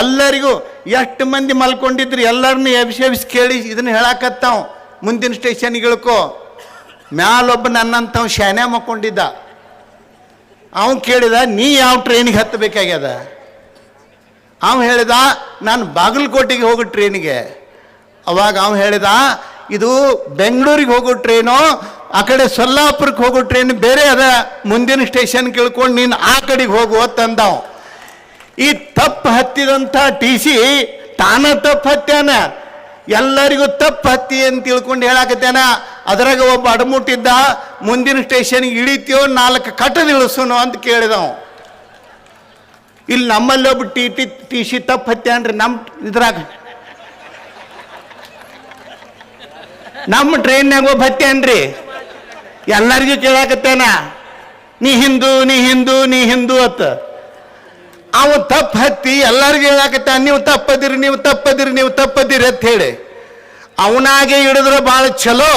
ಎಲ್ಲರಿಗೂ ಎಷ್ಟು ಮಂದಿ ಮಲ್ಕೊಂಡಿದ್ರು, ಎಲ್ಲರನ್ನೂ ಎಬ್ಸಿ ಎಬ್ಸಿ ಕೇಳಿ ಇದನ್ನ ಹೇಳಾಕತ್ತಾವ. ಮುಂದಿನ ಸ್ಟೇಷನ್ಗೆ ಇಳ್ಕೊ. ಮ್ಯಾಲೊಬ್ಬ ನನ್ನಂತವ ಶಾನೆ ಮಕ್ಕೊಂಡಿದ್ದ. ಅವನು ಕೇಳಿದ, ನೀ ಯಾವ ಟ್ರೈನಿಗೆ ಹತ್ತಬೇಕಾಗ್ಯದ ಅವ ಹೇಳಿದ, ನಾನು ಬಾಗಲಕೋಟೆಗೆ ಹೋಗೋ ಟ್ರೈನಿಗೆ. ಅವಾಗ ಅವ ಹೇಳಿದ, ಇದು ಬೆಂಗಳೂರಿಗೆ ಹೋಗೋ ಟ್ರೈನು, ಆ ಕಡೆ ಸೊಲ್ಲಾಪುರಕ್ಕೆ ಹೋಗೋ ಟ್ರೈನ್ ಬೇರೆ ಅದ, ಮುಂದಿನ ಸ್ಟೇಷನ್ ಕೇಳ್ಕೊಂಡು ನೀನು ಆ ಕಡೆಗೆ ಹೋಗುವ ತಂದವ ಈ ತಪ್ಪು ಹತ್ತಿದಂಥ ಟಿ ಸಿ ತಾನ ತಪ್ಪು ಹತ್ಯಾನ. ಎಲ್ಲರಿಗೂ ತಪ್ಪು ಹತ್ತಿ ಅಂತ ತಿಳ್ಕೊಂಡು ಹೇಳಾಕತ್ತೇನ ಅದ್ರಾಗ ಒಬ್ಬ ಅಡಮುಟ್ಟಿದ್ದ ಮುಂದಿನ ಸ್ಟೇಷನ್ಗೆ ಇಳಿತೀವೋ ನಾಲ್ಕು ಕಟ್ಟದ ಇಳಿಸೋನು ಅಂತ ಕೇಳಿದವ. ಇಲ್ಲಿ ನಮ್ಮಲ್ಲಿ ಒಬ್ಬ ಟಿ ಟಿ ಟಿ ಸಿ ತಪ್ಪು ಹತ್ಯಾನ್ರಿ ನಮ್ಮ ಇದ್ರಾಗ. ನಮ್ಮ ಟ್ರೈನ್ಯಾಗ ಒಬ್ಬ ಹತ್ಯಾನ್ರಿ ಎಲ್ಲರಿಗೂ ಕೇಳಾಕತ್ತೇನ? ನೀ ಹಿಂದೂ ನೀ ಹಿಂದೂ ನೀ ಹಿಂದೂ ಅತ್ತ. ಅವ ತಪ್ಪು ಹತ್ತಿ ಎಲ್ಲರಿಗೂ ಹೇಳಾಕತ್ತ, ನೀವು ತಪ್ಪದಿರಿ ನೀವು ತಪ್ಪದಿರಿ ನೀವು ತಪ್ಪದಿರಿ ಅಂತ ಹೇಳಿ. ಅವನಾಗೆ ಹಿಡಿದ್ರೆ ಭಾಳ ಚಲೋ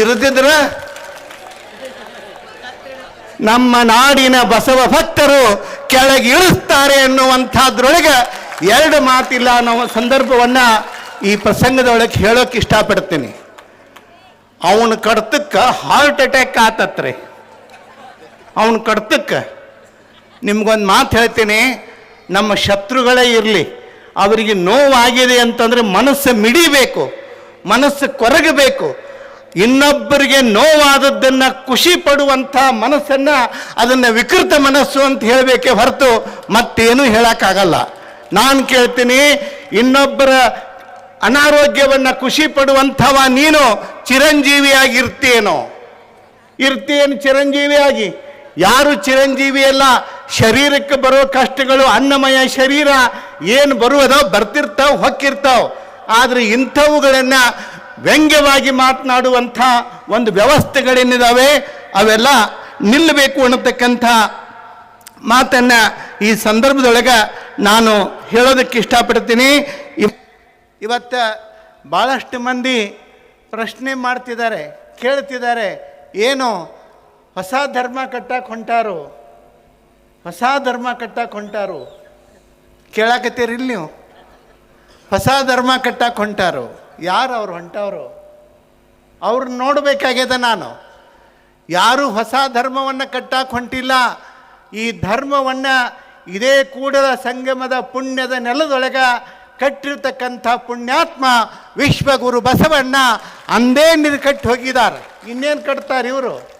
ಇರದಿದ್ರ ನಮ್ಮ ನಾಡಿನ ಬಸವ ಭಕ್ತರು ಕೆಳಗೆ ಇಳಿಸ್ತಾರೆ ಅನ್ನುವಂಥದ್ರೊಳಗೆ ಎರಡು ಮಾತಿಲ್ಲ ಅನ್ನೋ ಸಂದರ್ಭವನ್ನ ಈ ಪ್ರಸಂಗದೊಳಗೆ ಹೇಳೋಕೆ ಇಷ್ಟಪಡ್ತೀನಿ. ಅವನ ಕಡ್ತಕ್ಕೆ ಹಾರ್ಟ್ ಅಟ್ಯಾಕ್ ಆತತ್ರಿ. ಅವನ ಕಡ್ತಕ್ಕೆ. ನಿಮ್ಗೊಂದು ಮಾತು ಹೇಳ್ತೀನಿ, ನಮ್ಮ ಶತ್ರುಗಳೇ ಇರಲಿ, ಅವರಿಗೆ ನೋವಾಗಿದೆ ಅಂತಂದ್ರೆ ಮನಸ್ಸು ಮಿಡಿಬೇಕು, ಮನಸ್ಸು ಕೊರಗಬೇಕು ಇನ್ನೊಬ್ಬರಿಗೆ ನೋವಾದದ್ದನ್ನು ಖುಷಿ ಪಡುವಂಥ ಮನಸ್ಸನ್ನು ಅದನ್ನು ವಿಕೃತ ಮನಸ್ಸು ಅಂತ ಹೇಳಬೇಕೆ ಹೊರತು ಮತ್ತೇನು ಹೇಳೋಕ್ಕಾಗಲ್ಲ. ನಾನು ಕೇಳ್ತೀನಿ, ಇನ್ನೊಬ್ಬರ ಅನಾರೋಗ್ಯವನ್ನು ಖುಷಿ ಪಡುವಂಥವ ನೀನು ಚಿರಂಜೀವಿಯಾಗಿರ್ತೀಯೇನೋ ಇರ್ತೀಯೇನು ಚಿರಂಜೀವಿಯಾಗಿ. ಯಾರು ಚಿರಂಜೀವಿ ಅಲ್ಲ, ಶರೀರಕ್ಕೆ ಬರೋ ಕಷ್ಟಗಳು, ಅನ್ನಮಯ ಶರೀರ, ಏನು ಬರುವುದೋ ಬರ್ತಿರ್ತಾವೆ, ಹೊಕ್ಕಿರ್ತಾವೆ. ಆದರೆ ಇಂಥವುಗಳನ್ನ ವ್ಯಂಗ್ಯವಾಗಿ ಮಾತನಾಡುವಂಥ ಒಂದು ವ್ಯವಸ್ಥೆಗಳೇನಿದ್ದಾವೆ ಅವೆಲ್ಲ ನಿಲ್ಲಬೇಕು ಅನ್ನತಕ್ಕಂಥ ಮಾತನ್ನು ಈ ಸಂದರ್ಭದೊಳಗೆ ನಾನು ಹೇಳೋದಕ್ಕೆ ಇಷ್ಟಪಡ್ತೀನಿ. ಇವತ್ತು ಭಾಳಷ್ಟು ಮಂದಿ ಪ್ರಶ್ನೆ ಮಾಡ್ತಿದ್ದಾರೆ, ಕೇಳ್ತಿದ್ದಾರೆ, ಏನು ಹೊಸ ಧರ್ಮ ಕಟ್ಟಕ್ಕೆ ಹೊಂಟಾರು? ಹೊಸ ಧರ್ಮ ಕಟ್ಟಕ್ಕೆ ಹೊಂಟಾರು? ಕೇಳಾಕತ್ತೀರಿ ಇಲ್ಲಿ ನೀವು? ಹೊಸ ಧರ್ಮ ಕಟ್ಟಕ್ಕೆ ಹೊಂಟಾರು? ಯಾರು ಅವ್ರು ಹೊಂಟವರು? ಅವ್ರನ್ನ ನೋಡಬೇಕಾಗ್ಯದ ನಾನು. ಯಾರು ಹೊಸ ಧರ್ಮವನ್ನು ಕಟ್ಟಕ್ಕೆ ಹೊಂಟಿಲ್ಲ. ಈ ಧರ್ಮವನ್ನು ಇದೇ ಕೂಡಲ ಸಂಗಮದ ಪುಣ್ಯದ ನೆಲದೊಳಗ ಕಟ್ಟಿರ್ತಕ್ಕಂಥ ಪುಣ್ಯಾತ್ಮ ವಿಶ್ವಗುರು ಬಸವಣ್ಣ ಅಂದೇ ನೀರು ಕಟ್ಟಿ ಹೋಗಿದ್ದಾರೆ ಇನ್ನೇನು ಕಟ್ತಾರೆ ಇವರು?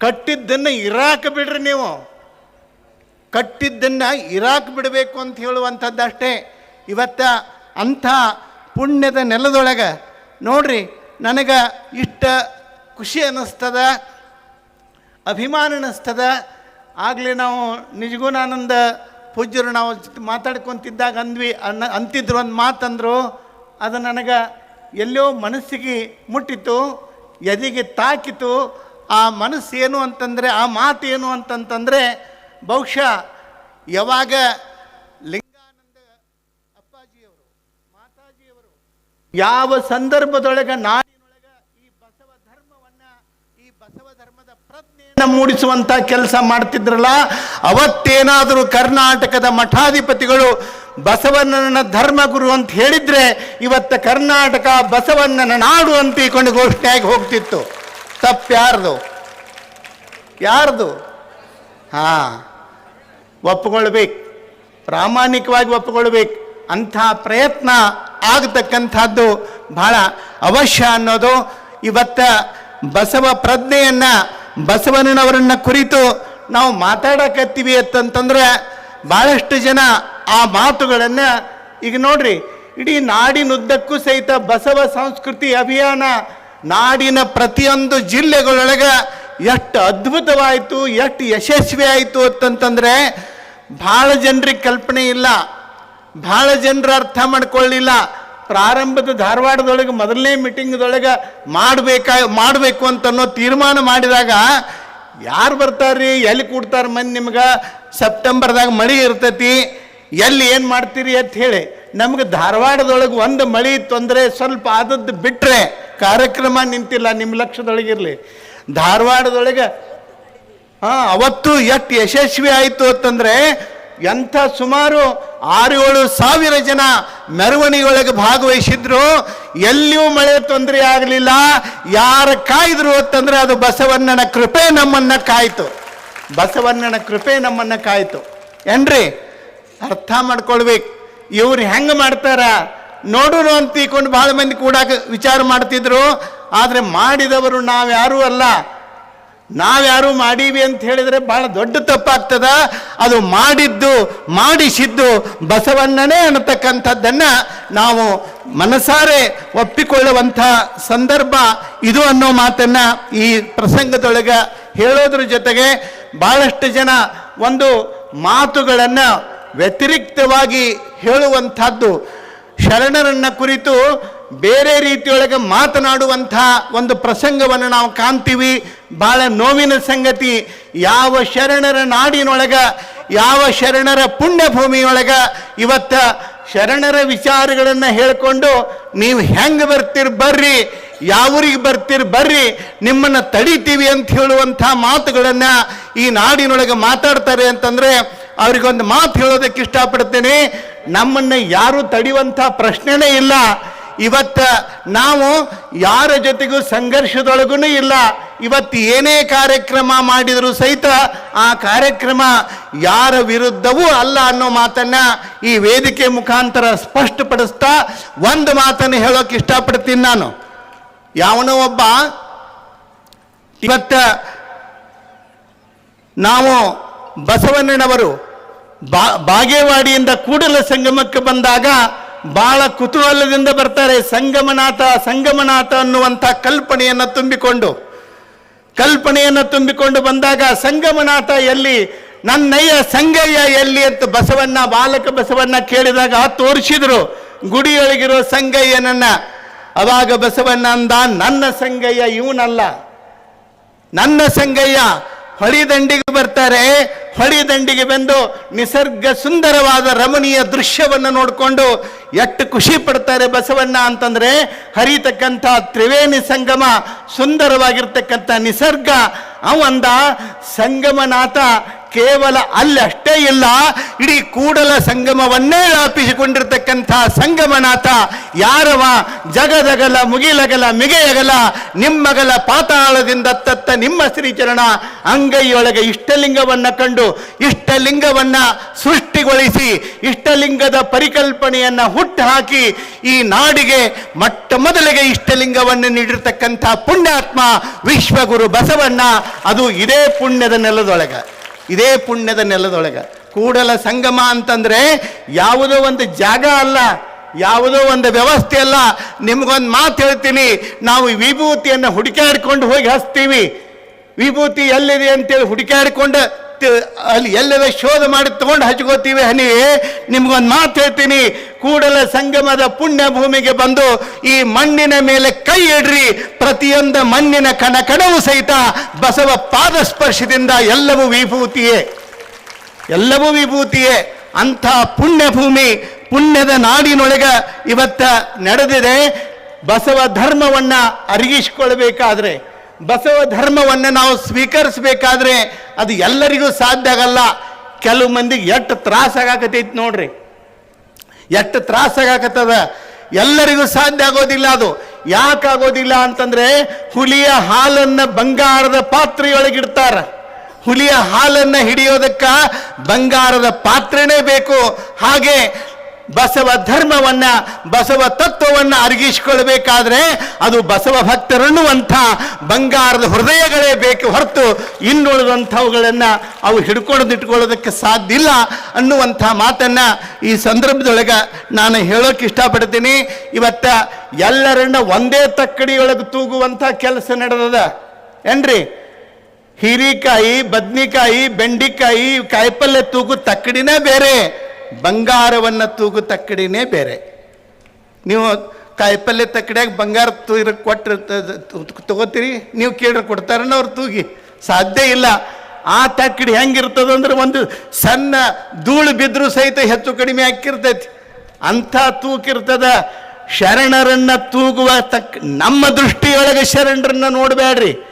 ಕಟ್ಟಿದ್ದನ್ನು ಇರಾಕ ಬಿಡ್ರಿ ನೀವು. ಕಟ್ಟಿದ್ದನ್ನು ಇರಾಕ್ ಬಿಡಬೇಕು ಅಂತ ಹೇಳುವಂಥದ್ದಷ್ಟೇ. ಇವತ್ತ ಅಂಥ ಪುಣ್ಯದ ನೆಲದೊಳಗೆ. ನೋಡ್ರಿ, ನನಗೆ ಇಷ್ಟ ಖುಷಿ ಅನ್ನಿಸ್ತದ, ಅಭಿಮಾನ ಅನ್ನಿಸ್ತದ. ಆಗಲೇ ನಾವು ನಿಜಗುಣಾನಂದ ಪೂಜ್ಯರು ನಾವು ಮಾತಾಡ್ಕೊತಿದ್ದಾಗ ಅಂದ್ವಿ, ಅನ್ನ, ಅಂತಿದ್ರು ಒಂದು ಮಾತಂದರು. ಅದು ನನಗೆ ಎಲ್ಲೋ ಮನಸ್ಸಿಗೆ ಮುಟ್ಟಿತು, ಎದೆಗೆ ತಾಕಿತು. ಆ ಮನಸ್ಸು ಏನು ಅಂತಂದರೆ, ಆ ಮಾತು ಏನು ಅಂತಂತಂದರೆ, ಬಹುಶಃ ಯಾವಾಗ ಯಾವ ಸಂದರ್ಭದೊಳಗೆ ನಾಡಿನೊಳಗೆ ಈ ಬಸವ ಧರ್ಮವನ್ನ, ಈ ಬಸವ ಧರ್ಮದ ಪ್ರಜ್ಞೆಯನ್ನು ಮೂಡಿಸುವಂತ ಕೆಲಸ ಮಾಡ್ತಿದ್ರಲ್ಲ, ಅವತ್ತೇನಾದರೂ ಕರ್ನಾಟಕದ ಮಠಾಧಿಪತಿಗಳು ಬಸವಣ್ಣನ ಧರ್ಮಗುರು ಅಂತ ಹೇಳಿದ್ರೆ ಇವತ್ತ ಕರ್ನಾಟಕ ಬಸವಣ್ಣನ ನಾಡು ಅಂತ ಈಕೊಂಡು ಘೋಷಣೆಯಾಗಿ ಹೋಗ್ತಿತ್ತು. ತಪ್ಪ್ಯಾರ್ದು? ಯಾರ್ದು? ಹಾ, ಒಪ್ಪಿಕೊಳ್ಬೇಕು. ಪ್ರಾಮಾಣಿಕವಾಗಿ ಒಪ್ಪಿಕೊಳ್ಬೇಕು. ಅಂಥ ಪ್ರಯತ್ನ ಆಗತಕ್ಕಂಥದ್ದು ಬಹಳ ಅವಶ್ಯ ಅನ್ನೋದು ಇವತ್ತ ಬಸವ ಪ್ರಜ್ಞೆಯನ್ನ ಬಸವನವರನ್ನ ಕುರಿತು ನಾವು ಮಾತಾಡಕತ್ತೀವಿ ಅಂತಂತಂದ್ರೆ ಭಾಳಷ್ಟು ಜನ ಆ ಮಾತುಗಳನ್ನು ಈಗ ನೋಡ್ರಿ, ಇಡೀ ನಾಡಿನುದ್ದಕ್ಕೂ ಸಹಿತ ಬಸವ ಸಂಸ್ಕೃತಿ ಅಭಿಯಾನ ನಾಡಿನ ಪ್ರತಿಯೊಂದು ಜಿಲ್ಲೆಗಳೊಳಗೆ ಎಷ್ಟು ಅದ್ಭುತವಾಯಿತು, ಎಷ್ಟು ಯಶಸ್ವಿ ಆಯಿತು ಅಂತಂತಂದ್ರೆ ಭಾಳ ಜನರಿಗೆ ಕಲ್ಪನೆ ಇಲ್ಲ. ಭಾಳ ಜನರು ಅರ್ಥ ಮಾಡ್ಕೊಳ್ಳಿಲ್ಲ. ಪ್ರಾರಂಭದ ಧಾರವಾಡದೊಳಗೆ ಮೊದಲನೇ ಮೀಟಿಂಗ್ದೊಳಗೆ ಮಾಡಬೇಕಾ, ಮಾಡಬೇಕು ಅಂತ ಅನ್ನೋ ತೀರ್ಮಾನ ಮಾಡಿದಾಗ ಯಾರು ಬರ್ತಾರ್ರಿ? ಎಲ್ಲಿ ಕೂಡ್ತಾರೆ ಮಂದಿ ನಿಮ್ಗೆ? ಸೆಪ್ಟೆಂಬರ್ದಾಗ ಮಳೆ ಇರ್ತೈತಿ. ಎಲ್ಲಿ ಏನು ಮಾಡ್ತೀರಿ ಅಂತ ಹೇಳಿ. ನಮ್ಗೆ ಧಾರವಾಡದೊಳಗೆ ಒಂದು ಮಳೆ ತೊಂದರೆ ಸ್ವಲ್ಪ ಆದದ್ದು ಬಿಟ್ಟರೆ ಕಾರ್ಯಕ್ರಮ ನಿಂತಿಲ್ಲ ನಿಮ್ಮ ಲಕ್ಷದೊಳಗಿರಲಿ ಧಾರವಾಡದೊಳಗೆ, ಹಾಂ, ಅವತ್ತು ಎಷ್ಟು ಯಶಸ್ವಿ ಆಯಿತು ಅಂತಂದರೆ ಎಂಥ ಸುಮಾರು ಆರು ಏಳು ಸಾವಿರ ಜನ ಮೆರವಣಿಗೆಯೊಳಗೆ ಭಾಗವಹಿಸಿದ್ರು. ಎಲ್ಲಿಯೂ ಮಳೆ ತೊಂದರೆ ಆಗಲಿಲ್ಲ. ಯಾರು ಕಾಯ್ದ್ರು ಅಂತಂದ್ರೆ ಅದು ಬಸವಣ್ಣನ ಕೃಪೆ ನಮ್ಮನ್ನ ಕಾಯ್ತು. ಬಸವಣ್ಣನ ಕೃಪೆ ನಮ್ಮನ್ನ ಕಾಯ್ತು. ಏನ್ರಿ? ಅರ್ಥ ಮಾಡ್ಕೊಳ್ಬೇಕು. ಇವ್ರು ಹೆಂಗೆ ಮಾಡ್ತಾರ? ನೋಡೋಣ ಅಂತ ಇಕೊಂಡು ಭಾಳ ಮಂದಿ ಕೂಡ ವಿಚಾರ ಮಾಡ್ತಿದ್ರು. ಆದರೆ ಮಾಡಿದವರು ನಾವ್ಯಾರೂ ಅಲ್ಲ. ನಾವ್ಯಾರು ಮಾಡೀವಿ ಅಂತ ಹೇಳಿದ್ರೆ ಬಹಳ ದೊಡ್ಡ ತಪ್ಪಾಗ್ತದ. ಅದು ಮಾಡಿದ್ದು, ಮಾಡಿಸಿದ್ದು ಬಸವಣ್ಣನೇ ಅನ್ನತಕ್ಕಂಥದ್ದನ್ನು ನಾವು ಮನಸಾರೆ ಒಪ್ಪಿಕೊಳ್ಳುವಂಥ ಸಂದರ್ಭ ಇದು ಅನ್ನೋ ಮಾತನ್ನ ಈ ಪ್ರಸಂಗದೊಳಗೆ ಹೇಳೋದ್ರ ಜೊತೆಗೆ ಬಹಳಷ್ಟು ಜನ ಒಂದು ಮಾತುಗಳನ್ನು ವ್ಯತಿರಿಕ್ತವಾಗಿ ಹೇಳುವಂಥದ್ದು. ಶರಣರನ್ನ ಕುರಿತು ಬೇರೆ ರೀತಿಯೊಳಗೆ ಮಾತನಾಡುವಂಥ ಒಂದು ಪ್ರಸಂಗವನ್ನು ನಾವು ಕಾಣ್ತೀವಿ. ಬಹಳ ನೋವಿನ ಸಂಗತಿ. ಯಾವ ಶರಣರ ನಾಡಿನೊಳಗೆ, ಯಾವ ಶರಣರ ಪುಣ್ಯಭೂಮಿಯೊಳಗೆ ಇವತ್ತ ಶರಣರ ವಿಚಾರಗಳನ್ನು ಹೇಳಿಕೊಂಡು ನೀವು ಹೆಂಗೆ ಬರ್ತೀರಿ ಬರ್ರಿ ಯಾವರಿಗೆ ಬರ್ತೀರಿ ಬರ್ರಿ, ನಿಮ್ಮನ್ನು ತಡಿತೀವಿ ಅಂತ ಹೇಳುವಂಥ ಮಾತುಗಳನ್ನು ಈ ನಾಡಿನೊಳಗೆ ಮಾತಾಡ್ತಾರೆ ಅಂತಂದ್ರೆ ಅವ್ರಿಗೊಂದು ಮಾತು ಹೇಳೋದಕ್ಕೆ ಇಷ್ಟಪಡ್ತೇನೆ. ನಮ್ಮನ್ನು ಯಾರು ತಡೆಯುವಂಥ ಪ್ರಶ್ನೆನೇ ಇಲ್ಲ. ಇವತ್ತ ನಾವು ಯಾರ ಜೊತೆಗೂ ಸಂಘರ್ಷದೊಳಗೂ ಇಲ್ಲ. ಇವತ್ತು ಏನೇ ಕಾರ್ಯಕ್ರಮ ಮಾಡಿದರೂ ಸಹಿತ ಆ ಕಾರ್ಯಕ್ರಮ ಯಾರ ವಿರುದ್ಧವೂ ಅಲ್ಲ ಅನ್ನೋ ಮಾತನ್ನ ಈ ವೇದಿಕೆ ಮುಖಾಂತರ ಸ್ಪಷ್ಟಪಡಿಸ್ತಾ ಒಂದು ಮಾತನ್ನು ಹೇಳೋಕೆ ಇಷ್ಟಪಡ್ತೀನಿ ನಾನು. ಯಾವನೋ ಒಬ್ಬ ಇವತ್ತ ನಾವು ಬಸವಣ್ಣನವರು ಬಾ, ಬಾಗೇವಾಡಿಯಿಂದ ಕೂಡಲ ಸಂಗಮಕ್ಕೆ ಬಂದಾಗ ಬಹಳ ಕುತೂಹಲದಿಂದ ಬರ್ತಾರೆ, ಸಂಗಮನಾಥ ಸಂಗಮನಾಥ ಅನ್ನುವಂಥ ಕಲ್ಪನೆಯನ್ನು ತುಂಬಿಕೊಂಡು. ಕಲ್ಪನೆಯನ್ನು ತುಂಬಿಕೊಂಡು ಬಂದಾಗ ಸಂಗಮನಾಥ ಎಲ್ಲಿ, ನನ್ನಯ್ಯ ಸಂಗಯ್ಯ ಎಲ್ಲಿ ಅಂತ ಬಸವಣ್ಣ, ಬಾಲಕ ಬಸವಣ್ಣ ಕೇಳಿದಾಗ ತೋರಿಸಿದ್ರು. ಗುಡಿಯೊಳಗಿರೋ ಸಂಗಯ್ಯನನ್ನ. ಅವಾಗ ಬಸವಣ್ಣ ಅಂದ, ನನ್ನ ಸಂಗಯ್ಯ ಇವನಲ್ಲ. ನನ್ನ ಸಂಗಯ್ಯ, ಹೊಳಿದಂಡಿಗೆ ಬರ್ತಾರೆ. ಹೊಳಿದಂಡಿಗೆ ಬಂದು ನಿಸರ್ಗ ಸುಂದರವಾದ ರಮಣೀಯ ದೃಶ್ಯವನ್ನು ನೋಡಿಕೊಂಡು ಎಷ್ಟು ಖುಷಿ ಪಡ್ತಾರೆ ಬಸವಣ್ಣ ಅಂತಂದ್ರೆ ಹರಿತಕ್ಕಂಥ ತ್ರಿವೇಣಿ ಸಂಗಮ, ಸುಂದರವಾಗಿರ್ತಕ್ಕಂಥ ನಿಸರ್ಗ. ಅವಂದ ಸಂಗಮನಾಥ ಕೇವಲ ಅಲ್ಲಿ ಅಷ್ಟೇ ಇಲ್ಲ, ಇಡೀ ಕೂಡಲ ಸಂಗಮವನ್ನೇ ವ್ಯಾಪಿಸಿಕೊಂಡಿರ್ತಕ್ಕಂಥ ಸಂಗಮನಾಥ. ಯಾರವ? ಜಗದಗಲ, ಮುಗಿಲಗಲ, ಮಿಗೆಯಗಲ, ನಿಮ್ಮಗಲ ಪಾತಾಳದಿಂದ ತತ್ತ ನಿಮ್ಮ ಶ್ರೀಚರಣ. ಅಂಗೈಯೊಳಗೆ ಇಷ್ಟಲಿಂಗವನ್ನ ಕಂಡು ಇಷ್ಟಲಿಂಗವನ್ನ ಸೃಷ್ಟಿಗೊಳಿಸಿ, ಇಷ್ಟಲಿಂಗದ ಪರಿಕಲ್ಪನೆಯನ್ನ ಹುಟ್ಟು ಹಾಕಿ ಈ ನಾಡಿಗೆ ಮೊಟ್ಟ ಮೊದಲಿಗೆ ಇಷ್ಟಲಿಂಗವನ್ನು ನೀಡಿರ್ತಕ್ಕಂಥ ಪುಣ್ಯಾತ್ಮ ವಿಶ್ವಗುರು ಬಸವಣ್ಣ, ಅದು ಇದೇ ಪುಣ್ಯದ ನೆಲದೊಳಗೆ. ಇದೇ ಪುಣ್ಯದ ನೆಲದೊಳಗೆ. ಕೂಡಲ ಸಂಗಮ ಅಂತಂದ್ರೆ ಯಾವುದೋ ಒಂದು ಜಾಗ ಅಲ್ಲ, ಯಾವುದೋ ಒಂದು ವ್ಯವಸ್ಥೆ ಅಲ್ಲ. ನಿಮ್ಗೊಂದು ಮಾತು ಹೇಳ್ತೀನಿ, ನಾವು ವಿಭೂತಿಯನ್ನು ಹುಡುಕಾಡ್ಕೊಂಡು ಹೋಗಿ ಹಚ್ತೀವಿ. ವಿಭೂತಿ ಎಲ್ಲಿದೆ ಅಂತೇಳಿ ಹುಡುಕಾಡ್ಕೊಂಡು ಅಲ್ಲಿ ಎಲ್ಲವೇ ಶೋಧ ಮಾಡಿ ತಗೊಂಡು ಹಚ್ಕೋತೀವಿ ಹನಿ, ನಿಮ್ಗೊಂದು ಮಾತು ಹೇಳ್ತೀನಿ. ಕೂಡಲ ಸಂಗಮದ ಪುಣ್ಯ ಭೂಮಿಗೆ ಬಂದು ಈ ಮಣ್ಣಿನ ಮೇಲೆ ಕೈ ಇಡ್ರಿ. ಪ್ರತಿಯೊಂದು ಮಣ್ಣಿನ ಕಣ ಕಣವೂ ಸಹಿತ ಬಸವ ಪಾದ ಸ್ಪರ್ಶದಿಂದ ಎಲ್ಲವೂ ವಿಭೂತಿಯೇ. ಎಲ್ಲವೂ ವಿಭೂತಿಯೇ. ಅಂಥ ಪುಣ್ಯ ಭೂಮಿ ಪುಣ್ಯದ ನಾಡಿನೊಳಗ ಇವತ್ತ ನಡೆದಿದೆ. ಬಸವ ಧರ್ಮವನ್ನ ಅರಗಿಸ್ಕೊಳ್ಬೇಕಾದ್ರೆ ಬಸವ ಧರ್ಮವನ್ನ ನಾವು ಸ್ವೀಕರಿಸಬೇಕಾದ್ರೆ ಅದು ಎಲ್ಲರಿಗೂ ಸಾಧ್ಯ ಆಗಲ್ಲ. ಕೆಲವು ಮಂದಿಗೆ ಎಷ್ಟು ತ್ರಾಸಾಗತೈತಿ ನೋಡ್ರಿ. ಎಷ್ಟು ತ್ರಾಸಾಗತ್ತದ ಎಲ್ಲರಿಗೂ ಸಾಧ್ಯ ಆಗೋದಿಲ್ಲ ಅದು. ಯಾಕಾಗೋದಿಲ್ಲ ಅಂತಂದ್ರೆ ಹುಲಿಯ ಹಾಲನ್ನ ಬಂಗಾರದ ಪಾತ್ರೆಯೊಳಗಿಡ್ತಾರ ಹುಲಿಯ ಹಾಲನ್ನ ಹಿಡಿಯೋದಕ್ಕ ಬಂಗಾರದ ಪಾತ್ರೆನೇ ಬೇಕು. ಹಾಗೆ ಬಸವ ಧರ್ಮವನ್ನ, ಬಸವ ತತ್ವವನ್ನ ಅರಗಿಸಿಕೊಳ್ಬೇಕಾದ್ರೆ ಅದು ಬಸವ ಭಕ್ತರನ್ನುವಂಥ ಬಂಗಾರದ ಹೃದಯಗಳೇ ಬೇಕು ಹೊರತು ಇನ್ನುಳಿದಂಥವುಗಳನ್ನ ಅವು ಹಿಡ್ಕೊಂಡಿಟ್ಕೊಳ್ಳೋದಕ್ಕೆ ಸಾಧ್ಯ ಇಲ್ಲ ಅನ್ನುವಂಥ ಮಾತನ್ನ ಈ ಸಂದರ್ಭದೊಳಗೆ ನಾನು ಹೇಳೋಕೆ ಇಷ್ಟಪಡ್ತೀನಿ. ಇವತ್ತ ಎಲ್ಲರನ್ನ ಒಂದೇ ತಕ್ಕಡಿಯೊಳಗೆ ತೂಗುವಂಥ ಕೆಲಸ ನಡೆದದ. ಏನ್ರಿ? ಹೀರಿಕಾಯಿ, ಬದ್ನಿಕಾಯಿ, ಬೆಂಡಿಕಾಯಿ ಕಾಯಿಪಲ್ಯ ತೂಗು ತಕ್ಕಡಿನೇ ಬೇರೆ. ಬಂಗಾರವನ್ನು ತೂಗು ತಕ್ಕಡಿನೇ ಬೇರೆ. ನೀವು ಕಾಯಿಪಲ್ಯ ತಕ್ಕಡಿಯಾಗ ಬಂಗಾರ ತೂಗಿರ ಕೊಟ್ಟರೆ ತಗೋತೀರಿ? ನೀವು ಕೇಳ್ರೆ ಕೊಡ್ತಾರನ್ನ ಅವ್ರು ತೂಗಿ. ಸಾಧ್ಯ ಇಲ್ಲ. ಆ ತಕ್ಕಡಿ ಹೆಂಗಿರ್ತದಂದ್ರೆ ಒಂದು ಸಣ್ಣ ಧೂಳು ಬಿದ್ದರೂ ಸಹಿತ ಹೆಚ್ಚು ಕಡಿಮೆ ಹಾಕಿರ್ತೈತಿ. ಅಂಥ ತೂಕಿರ್ತದ ಶರಣರನ್ನ ತೂಗುವ ತಕ್ಕ ನಮ್ಮ ದೃಷ್ಟಿಯೊಳಗೆ ಶರಣರನ್ನ ನೋಡಬೇಡ್ರಿ